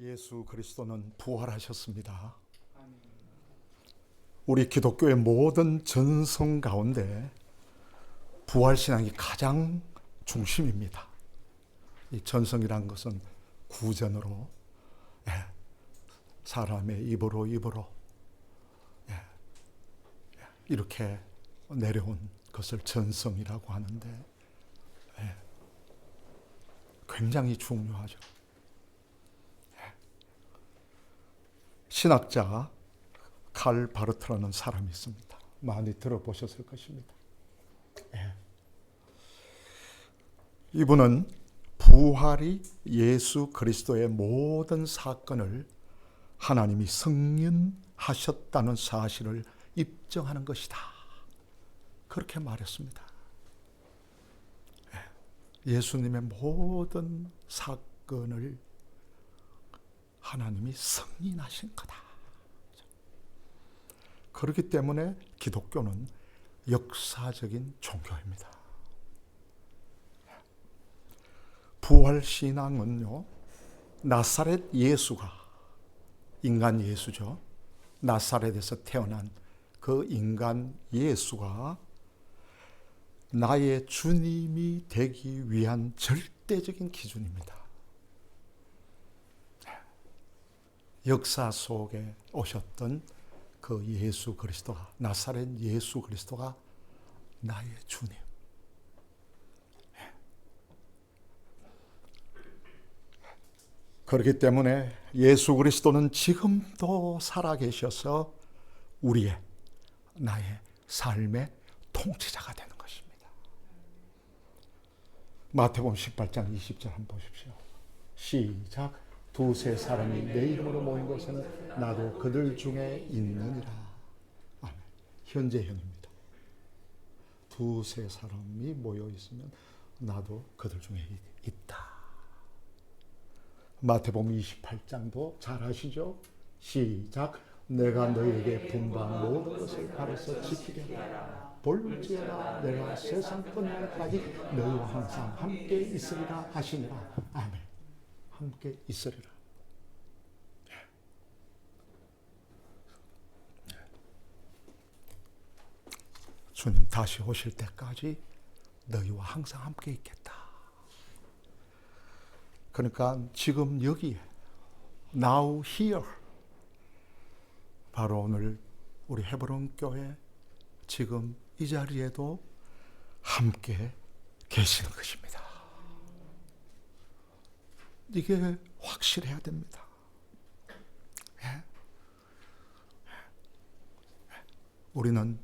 예수 그리스도는 부활하셨습니다. 우리 기독교의 모든 전성 가운데 부활 신앙이 가장 중심입니다. 이 전성이란 것은 구전으로 예, 사람의 입으로 입으로 예, 예, 이렇게 내려온 것을 전성이라고 하는데 예, 굉장히 중요하죠. 신학자 칼 바르트라는 사람이 있습니다. 많이 들어보셨을 것입니다. 예. 이분은 부활이 예수 그리스도의 모든 사건을 하나님이 승인하셨다는 사실을 입증하는 것이다. 그렇게 말했습니다. 예. 예수님의 모든 사건을 하나님이 승인하신 거다. 그렇기 때문에 기독교는 역사적인 종교입니다. 부활 신앙은요, 나사렛 예수가 인간 예수죠. 나사렛에서 태어난 그 인간 예수가 나의 주님이 되기 위한 절대적인 기준입니다. 역사 속에 오셨던 그 예수 그리스도가 나사렛 예수 그리스도가 나의 주님. 그렇기 때문에 예수 그리스도는 지금도 살아계셔서 우리의 나의 삶의 통치자가 되는 것입니다. 마태복음 18장 20절 한번 보십시오. 시작. 두세 사람이 내 이름으로 모인 곳에는 나도 그들 중에 있느니라. 아멘. 현재형입니다. 두세 사람이 모여 있으면 나도 그들 중에 있다. 마태복음 28장도 잘 아시죠? 시작. 내가 너에게 분반 모든 것을 가르쳐 지키려라. 볼지어다 내가 세상 끝날까지 너희와 항상 함께 있으리라 하시니라. 아멘. 함께 있으리라. 주님 다시 오실 때까지 너희와 항상 함께 있겠다. 그러니까 지금 여기에 now here 바로 오늘 우리 헤브론 교회 지금 이 자리에도 함께 계시는 것입니다. 이게 확실해야 됩니다. 예? 우리는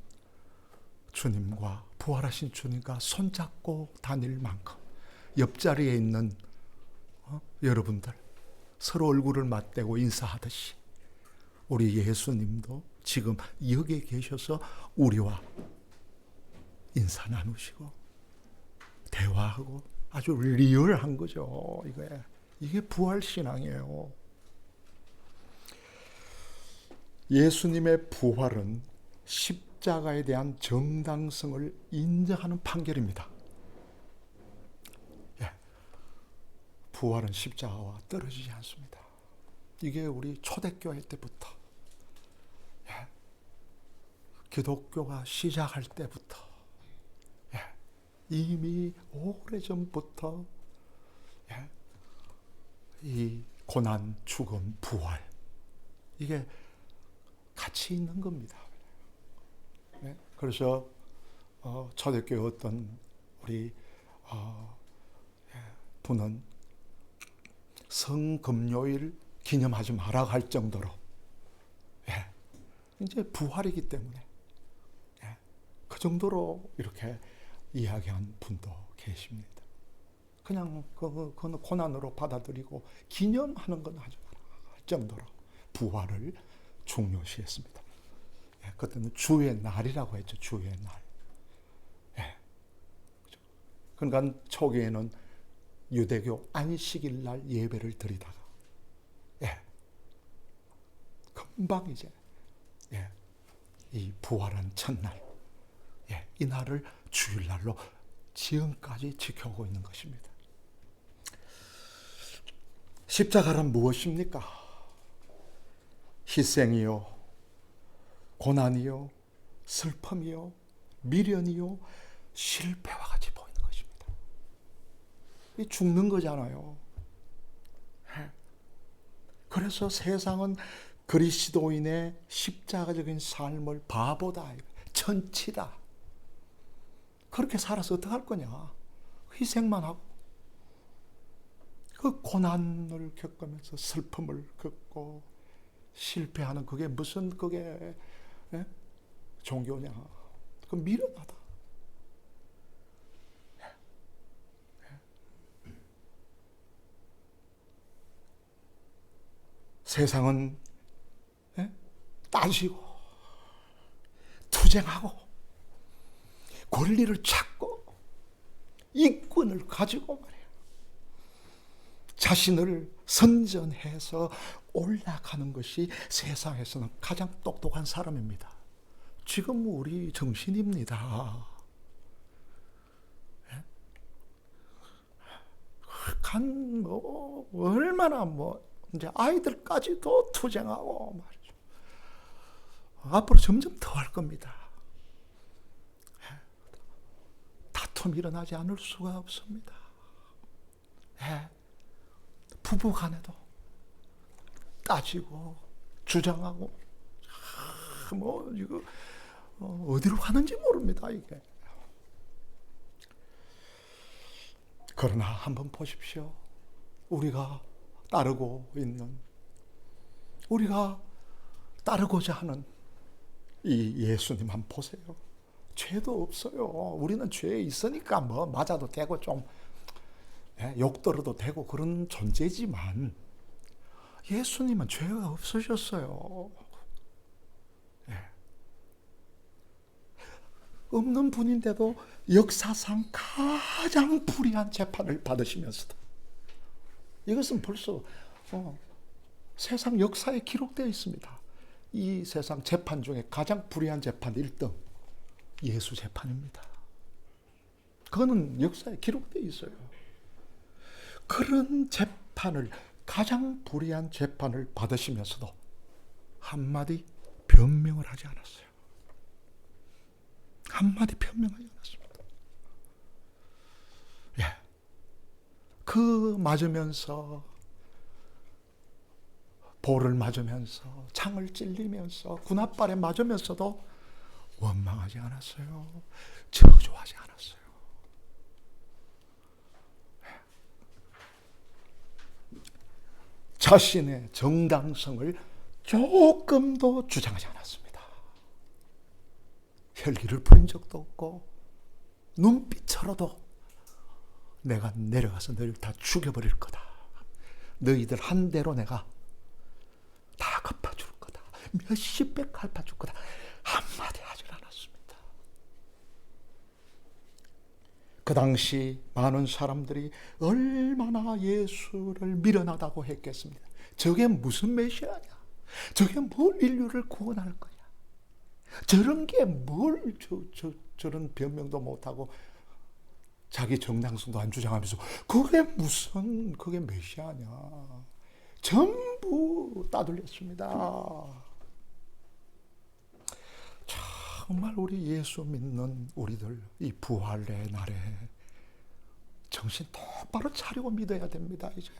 주님과 부활하신 주님과 손잡고 다닐 만큼 옆자리에 있는 어? 여러분들 서로 얼굴을 맞대고 인사하듯이 우리 예수님도 지금 여기에 계셔서 우리와 인사 나누시고 대화하고 아주 리얼한 거죠. 이게 이게 부활 신앙이에요. 예수님의 부활은 십자가에 대한 정당성을 인정하는 판결입니다. 예. 부활은 십자가와 떨어지지 않습니다. 이게 우리 초대교회 때부터 예. 기독교가 시작할 때부터 예. 이미 오래전부터 예. 이 고난, 죽음, 부활 이게 같이 있는 겁니다. 네? 그래서 어, 초대교회 어떤 우리 어, 예, 분은 성금요일 기념하지 마라 할 정도로 예, 이제 부활이기 때문에 예, 그 정도로 이렇게 이야기한 분도 계십니다. 그냥 그, 그 고난으로 받아들이고 기념하는 건할 정도로 부활을 중요시했습니다. 예, 그때는 주의 날이라고 했죠. 주의 날. 예. 그러니까 초기에는 유대교 안식일 날 예배를 드리다가 예. 금방 이제 예. 이 부활한 첫날 예. 이 날을 주일날로 지금까지 지켜오고 있는 것입니다. 십자가란 무엇입니까? 희생이요, 고난이요, 슬픔이요, 미련이요, 실패와 같이 보이는 것입니다. 이 죽는 거잖아요. 예. 그래서 세상은 그리스도인의 십자가적인 삶을 바보다, 천치다. 그렇게 살아서 어떡할 거냐? 희생만 하고. 그 고난을 겪으면서 슬픔을 겪고 실패하는 그게 무슨 그게 예? 종교냐? 그 미련하다. 세상은 예? 따지고 투쟁하고 권리를 찾고 이권을 가지고. 자신을 선전해서 올라가는 것이 세상에서는 가장 똑똑한 사람입니다. 지금 우리 정신입니다. 예? 간, 뭐, 얼마나 뭐, 이제 아이들까지도 투쟁하고 말이죠. 앞으로 점점 더 할 겁니다. 예. 다툼 일어나지 않을 수가 없습니다. 예. 부부 간에도 따지고 주장하고 아, 뭐 이거 어, 어디로 가는지 모릅니다 이게. 그러나 한번 보십시오. 우리가 따르고 있는 우리가 따르고자 하는 이 예수님 한번 보세요. 죄도 없어요. 우리는 죄에 있으니까 뭐 맞아도 되고 좀 예, 욕 들어도 되고 그런 존재지만 예수님은 죄가 없으셨어요. 예. 없는 분인데도 역사상 가장 불의한 재판을 받으시면서도 이것은 벌써 어, 세상 역사에 기록되어 있습니다. 이 세상 재판 중에 가장 불의한 재판 1등 예수 재판입니다. 그거는 역사에 기록되어 있어요. 그런 재판을 가장 불의한 재판을 받으시면서도 한마디 변명을 하지 않았어요. 한마디 변명하지 않았습니다. 예. 그 맞으면서 볼을 맞으면서 창을 찔리면서 군합발에 맞으면서도 원망하지 않았어요. 저주하지 않았어요. 자신의 정당성을 조금도 주장하지 않았습니다. 혈기를 부린 적도 없고 눈빛으로도 내가 내려가서 너희를 다 죽여버릴 거다. 너희들 한 대로 내가 다 갚아줄 거다. 몇십 배 갚아줄 거다. 한마디 하질 않았습니다. 그 당시 많은 사람들이 얼마나 예수를 미련하다고 했겠습니다. 저게 무슨 메시아냐? 저게 뭘 인류를 구원할 거야? 저런 게 뭘 저, 저, 저런 변명도 못하고 자기 정당성도 안 주장하면서 그게 무슨 그게 메시아냐? 전부 따돌렸습니다. 정말 우리 예수 믿는 우리들 이 부활의 날에 정신 똑바로 차리고 믿어야 됩니다, 이제.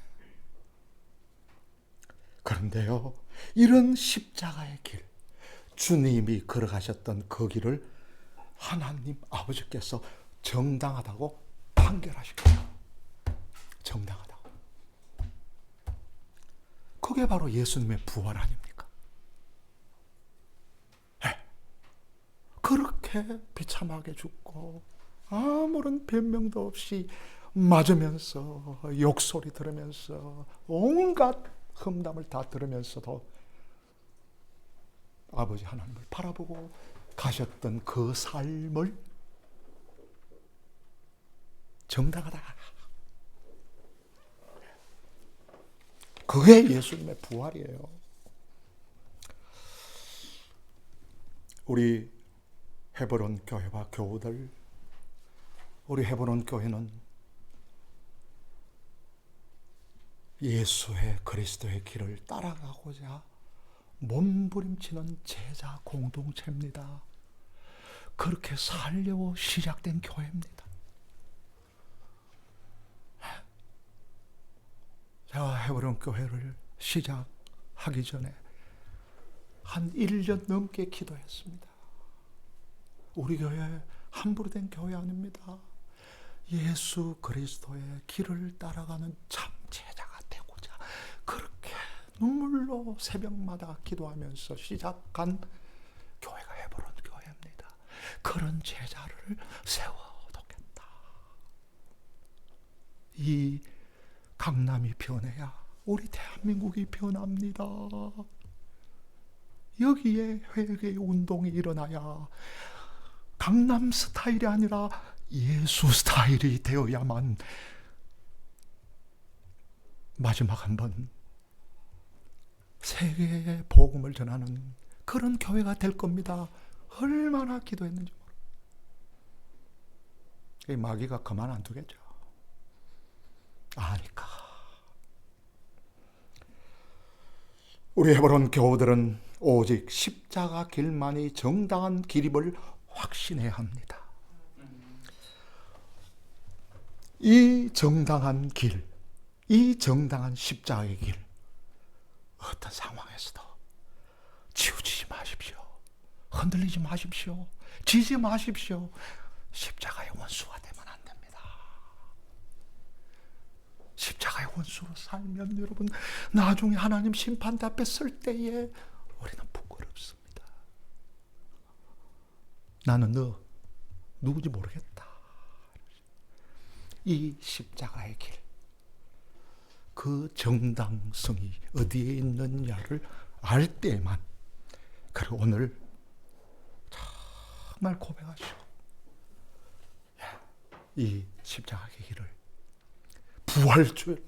그런데요, 이런 십자가의 길, 주님이 걸어가셨던 그 길을 하나님 아버지께서 정당하다고 판결하시고요. 정당하다고. 그게 바로 예수님의 부활 아닙니까? 네. 그렇게 비참하게 죽고 아무런 변명도 없이 맞으면서 욕소리 들으면서 온갖 험담을 다 들으면서도 아버지 하나님을 바라보고 가셨던 그 삶을 정당하다. 그게 예수님의 부활이에요. 우리 헤브론 교회와 교우들, 우리 헤브론 교회는 예수의 그리스도의 길을 따라가고자 몸부림치는 제자 공동체입니다. 그렇게 살려고 시작된 교회입니다. 제가 해보령 교회를 시작하기 전에 한 1년 넘게 기도했습니다. 우리 교회 함부로 된 교회 아닙니다. 예수 그리스도의 길을 따라가는 참 제자가 되고자 그렇게 눈물로 새벽마다 기도하면서 시작한 교회가 해보는 교회입니다. 그런 제자를 세워놓겠다. 이 강남이 변해야 우리 대한민국이 변합니다. 여기에 회개 운동이 일어나야 강남 스타일이 아니라 예수 스타일이 되어야만 마지막 한 번 세계에 복음을 전하는 그런 교회가 될 겁니다. 얼마나 기도했는지 모르. 이 마귀가 그만 안 두겠죠. 아니까. 우리 헤브론 교우들은 오직 십자가 길만이 정당한 길임을 확신해야 합니다. 이 정당한 길, 이 정당한 십자가의 길, 어떤 상황에서도 치우치지 마십시오. 흔들리지 마십시오. 지지 마십시오. 십자가의 원수가 되면 안 됩니다. 십자가의 원수로 살면 여러분 나중에 하나님 심판대 앞에 설 때에 우리는 부끄럽습니다. 나는 너 누구지 모르겠다. 이 십자가의 길, 그 정당성이 어디에 있느냐를 알 때만, 그리고 오늘 정말 고백하시오. 이 십자가의 길을 부활주일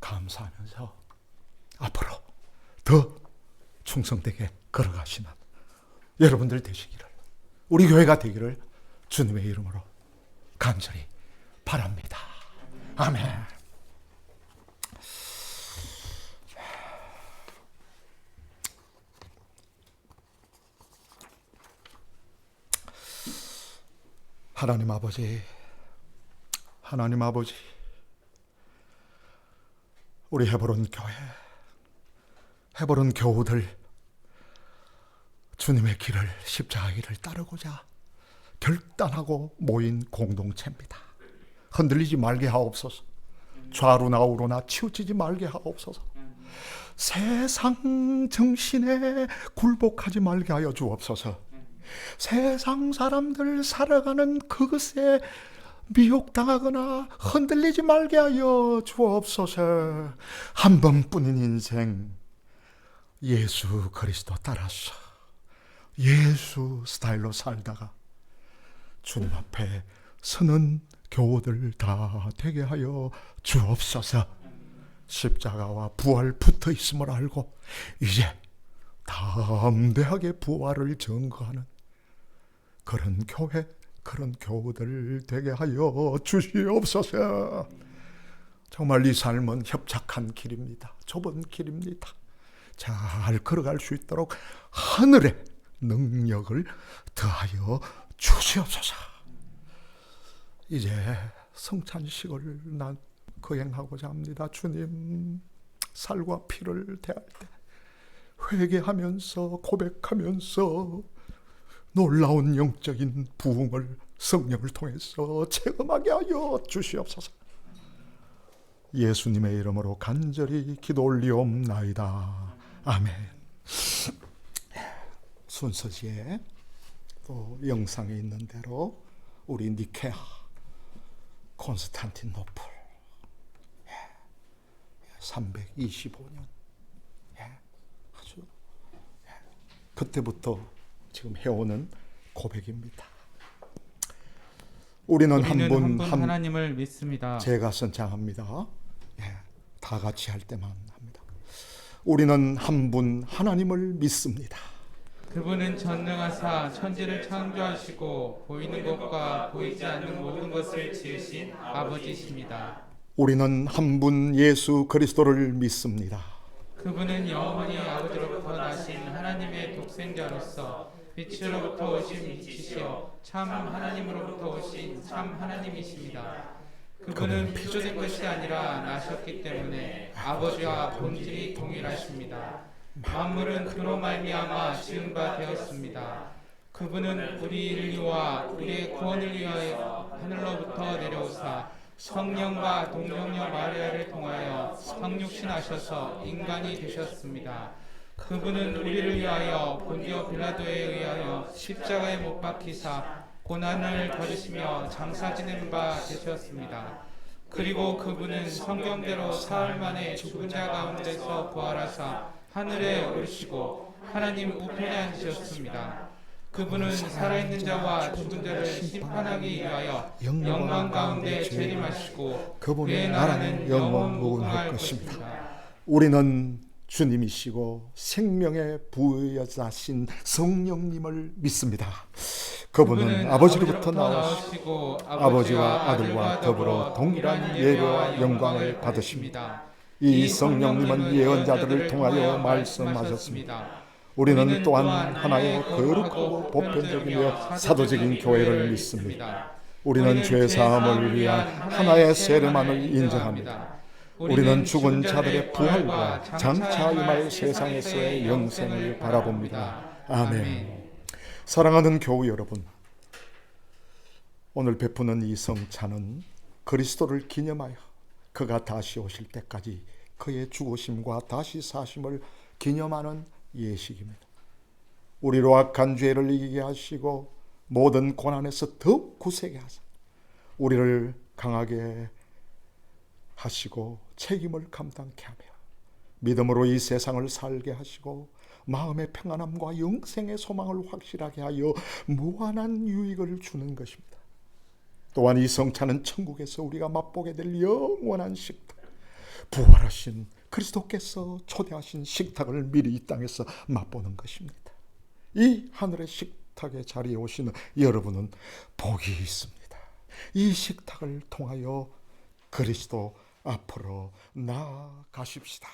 감사하면서 앞으로 더 충성되게 걸어가시는 여러분들 되시기를 우리 교회가 되기를 주님의 이름으로 간절히 바랍니다. 아멘. 하나님 아버지, 하나님 아버지, 우리 해보론 교회, 해보론 교우들, 주님의 길을, 십자가 길을 따르고자 결단하고 모인 공동체입니다. 흔들리지 말게 하옵소서. 좌로나 우로나 치우치지 말게 하옵소서. 세상 정신에 굴복하지 말게 하여 주옵소서. 세상 사람들 살아가는 그것에 미혹당하거나 흔들리지 말게 하여 주옵소서. 한 번뿐인 인생 예수 그리스도 따라서 예수 스타일로 살다가 주님 앞에 서는 교우들 다 되게 하여 주옵소서. 십자가와 부활 붙어 있음을 알고 이제 담대하게 부활을 증거하는 그런 교회, 그런 교우들 되게 하여 주시옵소서. 정말 이 삶은 협착한 길입니다. 좁은 길입니다. 잘 걸어갈 수 있도록 하늘의 능력을 더하여 주시옵소서. 이제 성찬식을 난 거행하고자 합니다. 주님, 살과 피를 대할 때 회개하면서 고백하면서 놀라운 영적인 부흥을 성령을 통해서 체험하게 하여 주시옵소서. 예수님의 이름으로 간절히 기도 올리옵나이다. 아멘. 순서지에 또 영상에 있는 대로 우리 니케아 콘스탄티노플 325년 아주 예, 그때부터 지금 해오는 고백입니다. 우리는 우리는 한 한분 분한 하나님을 믿습니다. 제가 선창합니다. 예, 다 같이 할 때만 합니다. 우리는 한 분 하나님을 믿습니다. 그분은 전능하사 천지를 창조하시고 보이는 것과 보이지 않는 모든 것을 지으신 아버지십니다. 우리는 한 분 예수 그리스도를 믿습니다. 그분은 영원히 아버지로부터 나신 하나님의 독생자로서 빛으로부터 오신 빛이시요 참 하나님으로부터 오신 참 하나님이십니다. 그분은 피조된 것이 아니라 나셨기 때문에 아버지와 본질이 동일하십니다. 만물은 그로 말미암아 지은 바 되었습니다. 그분은 우리 인류와 우리의 구원을 위하여 하늘로부터 내려오사 성령과 동정녀 마리아를 통하여 성육신하셔서 인간이 되셨습니다. 그분은 우리를 위하여 본디오 빌라도에 의하여 십자가에 못 박히사 고난을 받으시며 장사 지낸 바 되셨습니다. 그리고 그분은 성경대로 사흘 만에 죽은 자 가운데서 부활하사 하늘에 오르시고 하나님 우편에 앉으셨습니다. 그분은 살아있는 자와 죽은 자를 심판하기 위하여 영광 가운데 재림하시고 그분의 나라는 영원 무궁할 것입니다. 우리는 주님이시고 생명의 부여자신 성령님을 믿습니다. 그분은 아버지로부터 나오시 나오시고 아버지와 아들과 더불어 동일한 예배와 영광을 받으십니다. 이 성령님은 예언자들을 통하여 말씀하셨습니다. 우리는 또한 하나의 거룩하고 보편적이며 사도적인 교회를 믿습니다. 우리는 죄 사함을 위한 하나의 세례만을 인정합니다. 우리는 죽은 자들의 부활과 장차 임할 세상에서의 영생을 바라봅니다. 아멘. 사랑하는 교우 여러분, 오늘 베푸는 이 성찬은 그리스도를 기념하여 그가 다시 오실 때까지 그의 죽으심과 다시 사심을 기념하는 예식입니다. 우리로 악한 죄를 이기게 하시고 모든 고난에서 더욱 굳세게 하사 우리를 강하게 하시고 책임을 감당케 하며 믿음으로 이 세상을 살게 하시고 마음의 평안함과 영생의 소망을 확실하게 하여 무한한 유익을 주는 것입니다. 또한 이 성찬은 천국에서 우리가 맛보게 될 영원한 식탁, 부활하신 그리스도께서 초대하신 식탁을 미리 이 땅에서 맛보는 것입니다. 이 하늘의 식탁의 자리에 오시는 여러분은 복이 있습니다. 이 식탁을 통하여 그리스도 앞으로 나아가십시다.